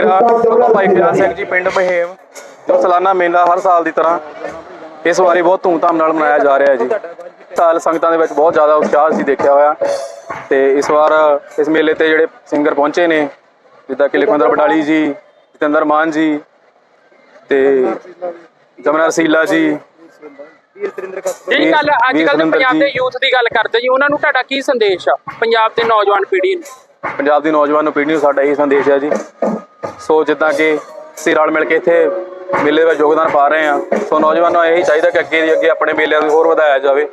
ਡੇਰਾ ਬਾਬਾ ਭਾਈ ਖਿਆਲ ਸਿੰਘ ਜੀ ਪਿੰਡ ਮਹੇਮ ਜੋ ਸਾਲਾਨਾ ਮੇਲਾ ਹਰ ਸਾਲ ਦੀ ਤਰ੍ਹਾਂ ਇਸ ਵਾਰੀ ਬਹੁਤ ਧੂਮਧਾਮ ਨਾਲ ਮਨਾਇਆ ਜਾ ਰਿਹਾ ਹੈ ਜੀ। ਸਾਲ ਸੰਗਤਾਂ ਦੇ ਵਿੱਚ ਬਹੁਤ ਜ਼ਿਆਦਾ ਉਤਸ਼ਾਹ ਸੀ ਦੇਖਿਆ ਹੋਇਆ ਤੇ ਇਸ ਵਾਰ ਇਸ ਮੇਲੇ ਤੇ ਜਿਹੜੇ ਸਿੰਗਰ ਪਹੁੰਚੇ ਨੇ ਜਿੱਦਾਂ ਕਿ ਲਖਵਿੰਦਰ ਬਡਾਲੀ ਜੀ ਜਤਿੰਦਰ ਮਾਨ ਜੀ ਤੇ ਜਮਨਾ ਰਸੀਲਾ ਜੀ ਜਿਹੜੀ ਗੱਲ ਅੱਜ ਕੱਲ ਪੰਜਾਬ। ਦੇ ਯੂਥ ਦੀ ਗੱਲ ਕਰਦੇ ਜੀ ਉਹਨਾਂ ਨੂੰ ਤੁਹਾਡਾ ਕੀ ਸੰਦੇਸ਼ ਆ? ਪੰਜਾਬ ਦੇ ਨੌਜਵਾਨ ਪੀੜ੍ਹੀ ਨੂੰ? ਪੰਜਾਬ ਦੀ ਨੌਜਵਾਨ ਪੀੜ੍ਹੀ ਨੂੰ ਸਾਡਾ ਇਹ ਸੰਦੇਸ਼ ਹੈ ਜੀ। ਸੋ ਜਿੱਦਾਂ ਕਿ ਅਸੀਂ ਰਲ ਮਿਲ ਕੇ ਇੱਥੇ ਮੇਲੇ ਵਿੱਚ ਯੋਗਦਾਨ ਪਾ ਰਹੇ ਹਾਂ। ਸੋ ਨੌਜਵਾਨਾਂ ਨੂੰ ਇਹੀ ਚਾਹੀਦਾ ਕਿ ਅੱਗੇ ਦੀ ਅੱਗੇ ਆਪਣੇ ਮੇਲਿਆਂ ਨੂੰ ਹੋਰ ਵਧਾਇਆ ਜਾਵੇ।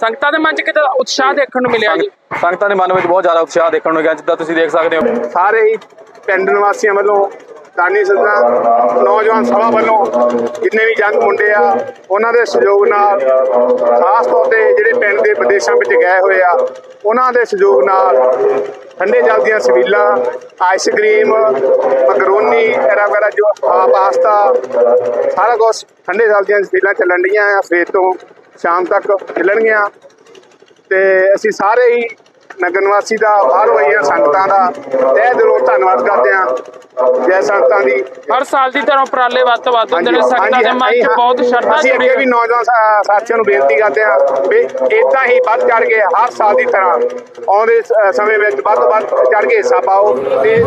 ਸੰਗਤਾਂ ਦੇ ਮਨ 'ਚ ਕਿਤੇ ਉਤਸ਼ਾਹ ਦੇਖਣ ਨੂੰ ਮਿਲਿਆ ਜੀ? ਸੰਗ- ਸੰਗਤਾਂ ਦੇ ਮਨ ਵਿੱਚ ਬਹੁਤ ਜ਼ਿਆਦਾ ਉਤਸ਼ਾਹ ਦੇਖਣ ਨੂੰ ਗਿਆ ਜਿੱਦਾਂ ਤੁਸੀਂ ਦੇਖ ਸਕਦੇ ਹੋ। ਸਾਰੇ ਹੀ ਪਿੰਡ ਨਿਵਾਸੀਆਂ ਵੱਲੋਂ ਦਾਨੀ ਸੱਜਣਾ ਨੌਜਵਾਨ ਸਭਾ ਵੱਲੋਂ ਜਿੰਨੇ ਵੀ ਜੰਗ ਮੁੰਡੇ ਆ ਉਹਨਾਂ ਦੇ ਸਹਿਯੋਗ ਨਾਲ ਖਾਸ ਤੌਰ ਤੇ ਜਿਹੜੇ ਪਿੰਡ ਦੇ ਵਿਦੇਸ਼ਾਂ ਵਿੱਚ ਗਏ ਹੋਏ ਆ ਉਹਨਾਂ ਦੇ ਸਹਿਯੋਗ ਨਾਲ ਠੰਡੇ ਜਲ ਦੀਆਂ ਸਬੀਲਾਂ ਆਈਸਕ੍ਰੀਮ ਮਕਰੋਨੀ ਐਰਾ ਵਗੈਰਾ ਜੋ ਆ ਪਾਸਤਾ, ਸਾਰਾ ਕੁਝ ਠੰਡੇ ਜਲ ਦੀਆਂ ਸਬੀਲਾਂ ਚੱਲਣ ਡੀਆਂ ਆ ਸਵੇਰ ਤੋਂ ਸ਼ਾਮ ਤੱਕ ਚੱਲਣਗੀਆਂ। ਤੇ ਅਸੀਂ ਸਾਰੇ ਹੀ ਨਗਰ ਨਿਵਾਸੀ ਦਾ ਬਾਹਰੋਂ ਆਈਆਂ ਸੰਗਤਾਂ ਦਾ। ਤਹਿ ਦਿਲੋਂ ਧੰਨਵਾਦ ਕਰਦੇ ਹਾਂ ਜੈ ਸੰਗਤਾਂ ਦੀ। ਹਰ ਸਾਲ ਦੀ ਤਰ੍ਹਾਂ ਉਪਰਾਲੇ ਵੱਧ ਤੋਂ ਵੱਧ ਹੁੰਦੇ ਨੇ ਸੰਗਤਾਂ ਦੇ ਮਨ 'ਚ ਬਹੁਤ ਸ਼ਰਧਾ ਅਸੀਂ ਅੱਗੇ ਵੀ ਨੌਜਵਾਨ ਸਾਥੀਆਂ ਨੂੰ ਬੇਨਤੀ ਕਰਦੇ ਹਾਂ ਵੀ ਇਦਾਂ ਹੀ ਵੱਧ ਚੜ ਕੇ ਹਰ ਸਾਲ ਦੀ ਤਰ੍ਹਾਂ ਆਉਂਦੇ ਸਮੇਂ ਵਿੱਚ ਵੱਧ ਤੋਂ ਵੱਧ ਚੜ ਕੇ ਹਿੱਸਾ ਪਾਓ ਤੇ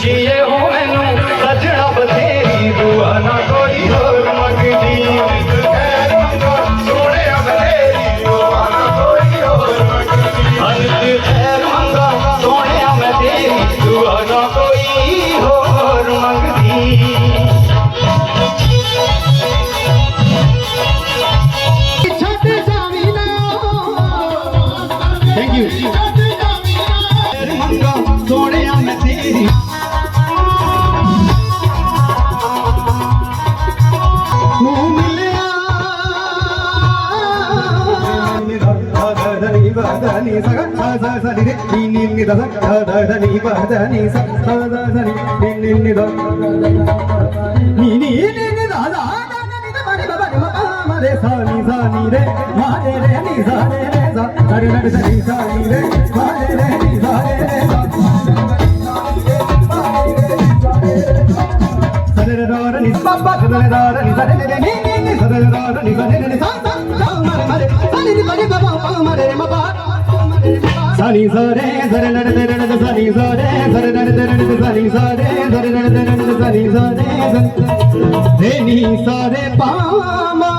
ਖੁਸ਼ੀ ਨੀ ਬਦਨੀ ਸਗ ਸਾ ਸਾ ਨੀ ਨੀ ਨੀ ਨੀ ਦ ਸਗ ਦ ਨੀ ਬਦਨੀ ਸ ਸਾ ਸਾ ਨੀ ਨੀ ਨੀ ਨੀ ਦ ਨੀ ਨੀ ਨੀ ਨੀ ਦ ਦ ਨੀ ਦ ਬਣੀ ਬਣੀ ਮਾ ਮਾ ਰੇ ਸਾ ਨੀ ਸਾ ਨੀ ਰੇ ਮਾ ਰੇ ਰੇ ਨੀ ਸਾ ਰੇ ਰੇ ਸਾ ਰੇ ਰੇ ਰੇ ਨੀ ਸਾ ਨੀ ਰੇ ਮਾ ਰੇ ਰੇ ਨੀ ਸਾ ਰੇ ਰੇ ਸਾ ਸਰੇ ਰੇ ਰਾ ਨੀ ਪਾ ਪਾ ਰੇ ਰਾ ਨੀ ਸਰੇ ਰੇ ਨੀ ਨੀ ਨੀ ਸਰੇ ਰਾ ਨੀ ਸਰੇ ਰੇ ਨੀ ਸਾ ਸਾ ni pa ni pa pa pa ਸਾਰੀ ਸਾਰੇ, ਸਰ ਲੜਦੇ ਲੜਦੇ ਸਾਰੀ ਸਾਰੇ, ਸਰ ਲੜਦੇ ਲੜਦੇ ਸਾਰੀ ਸਾਰੇ, ਸਰ ਲੜਦੇ ਲੜਦੇ ਸਾਰੀ ਸਾਰੇ। ਰੇ ਨੀ ਸਾਰੇ ਪਾਮਾ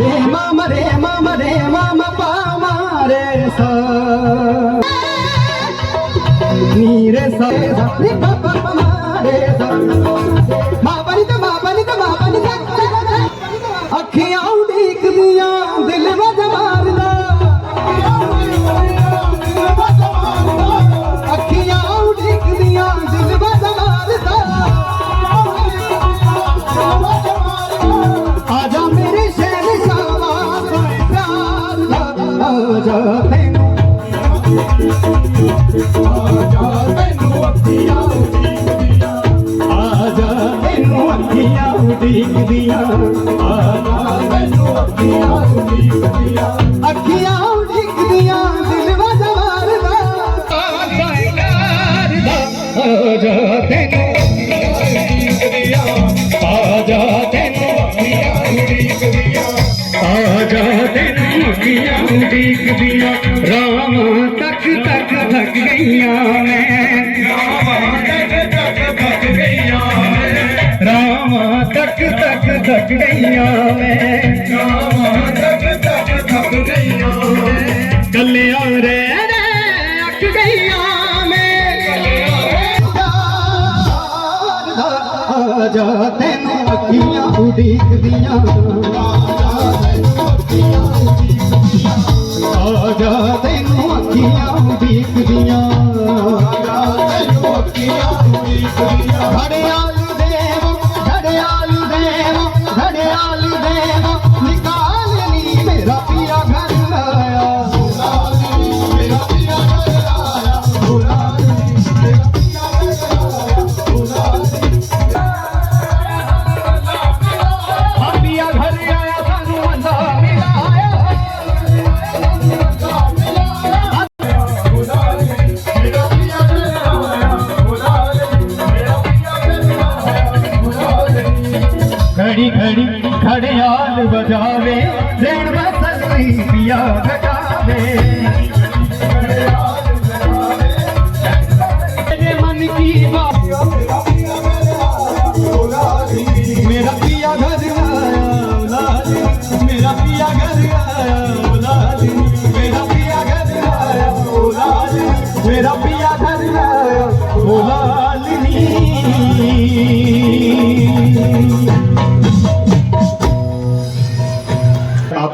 ਰੇ ਮਾਮਾ ਰੇ ਮਾਮਾ ਰੇ, ਮਾਮਾ ਪਾਮਾ ਰੇ ਸਾ। ਨੀ ਰੇ ਸਾ। ਰੇ ਪਾਪਾ ਮਾਮਾ ਰੇ ਸਾ। ਮਾਪਾ ਨੀ ਤਾਂ ਮਾਪਾ ਨੀ ਤਾਂ ਮਾਪਾ ਨੀ ਤਾਂ। ਅੱਖੀਆਂ ਉਡੀਕਦੀਆਂ, ਦਿਲ ਉਡੀਕਦੀਆਂ ਆਜਾ ਤੈਨੂੰ ਅੱਖੀਆਂ ਉਡੀਕਦੀਆਂ ਅੱਖੀਆਂ ਉਡੀਕਦੀਆਂ ਦਿਲ ਵਜ ਮਾਰਦਾ ਆਜਾ ਤੈਨੂੰ ਆਜਾ ਤੈਨੂੰ ਅੱਖੀਆਂ ਉਡੀਕਦੀਆਂ ਆਜਾ ਤੈਨੂੰ ਅੱਖੀਆਂ ਉਡੀਕਦੀਆਂ ਰਾਵਾਂ ਤੱਕ ਤੱਕ ਥੱਕ ਗਈਆਂ ਮੈਂ। ਥੱਕ ਗਈਆਂ ਮੈਂ। ਰਾਵਾਂ ਤੱਕ ਤੱਕ ਥੱਕ ਗਈਆਂ ਮੈਂ। ਕੱਲਿਆਂ ਰਹਿ ਰਹਿ ਅੱਕ ਗਈਆਂ ਮੈਂ ਆਜਾ ਤੈਨੂੰ ਅੱਖੀਆਂ ਉਡੀਕਦੀਆਂ। ਆਜਾ ਤੈਨੂੰ ਅੱਖੀਆਂ ਉਡੀਕਦੀਆਂ। ਖੜਿਆਲ ਵਜਾਵੇ ਜ਼ੇਨ ਬਸਲੀ ਪਿਆ ਘਟਾਵੇ।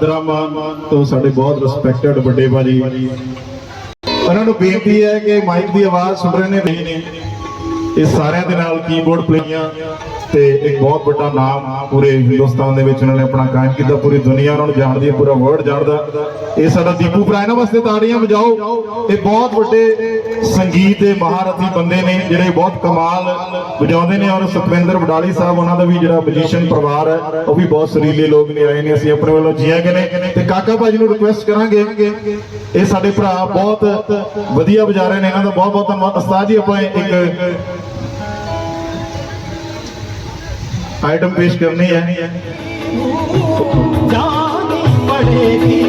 ਆਦਰਾਮਾਨ ਤੋਂ ਸਾਡੇ ਬਹੁਤ ਰਿਸਪੈਕਟਡ ਵੱਡੇ ਭਾਜੀ। ਉਹਨਾਂ ਨੂੰ ਬੇਨਤੀ ਹੈ ਕਿ ਮਾਈਕ ਦੀ ਆਵਾਜ਼ ਸੁਣ ਰਹੇ ਨੇ। ਇਹ ਸਾਰਿਆਂ ਦੇ ਨਾਲ ਕੀਬੋਰਡ ਪਲੇਅਰਾਂ ਤੇ ਇੱਕ ਬਹੁਤ ਵੱਡਾ ਨਾਮ ਪੂਰੇ ਹਿੰਦੁਸਤਾਨ ਦੇ ਵਿੱਚ ਉਹਨਾਂ ਨੇ ਆਪਣਾ ਕਾਇਮ ਕੀਤਾ, ਪੂਰੀ ਦੁਨੀਆ ਉਹਨਾਂ ਨੂੰ ਜਾਣਦੀ ਹੈ, ਪੂਰਾ ਵਰਲਡ ਜਾਣਦਾ। ਇਹ ਸਾਡਾ ਦੀਪੂ ਭਰਾ ਇਹਨਾਂ ਵਾਸਤੇ ਤਾੜੀਆਂ ਵਜਾਓ। ਇਹ ਬਹੁਤ ਵੱਡੇ ਸੰਗੀਤ ਦੇ ਮਹਾਰਥੀ ਬੰਦੇ ਨੇ, ਜਿਹੜੇ ਬਹੁਤ ਕਮਾਲ ਵਜਾਉਂਦੇ ਨੇ, ਔਰ ਸੁਖਵਿੰਦਰ ਵਡਾਲੀ ਸਾਹਿਬ, ਉਹਨਾਂ ਦਾ ਵੀ ਜਿਹੜਾ ਮਜੀਸ਼ੀਅਨ ਪਰਿਵਾਰ ਹੈ, ਉਹ ਵੀ ਬਹੁਤ ਸਰੀਲੇ ਲੋਕ ਨੇ, ਆਏ ਨੇ, ਅਸੀਂ ਆਪਣੇ ਵੱਲੋਂ ਜੀਆਂ ਗਏ ਨੇ। ਤੇ ਕਾਕਾ ਭਾਜੀ ਨੂੰ ਰਿਕੁਐਸਟ ਕਰਾਂਗੇ। ਇਹ ਸਾਡੇ ਭਰਾ ਬਹੁਤ ਵਧੀਆ ਵਜਾ ਰਹੇ ਨੇ, ਇਹਨਾਂ ਦਾ ਬਹੁਤ ਬਹੁਤ ਧੰਨਵਾਦ। ਉਸਤਾਦ ਜੀ, ਆਪਾਂ ਇੱਕ आइटम पेश करनी है जानी पड़ेगी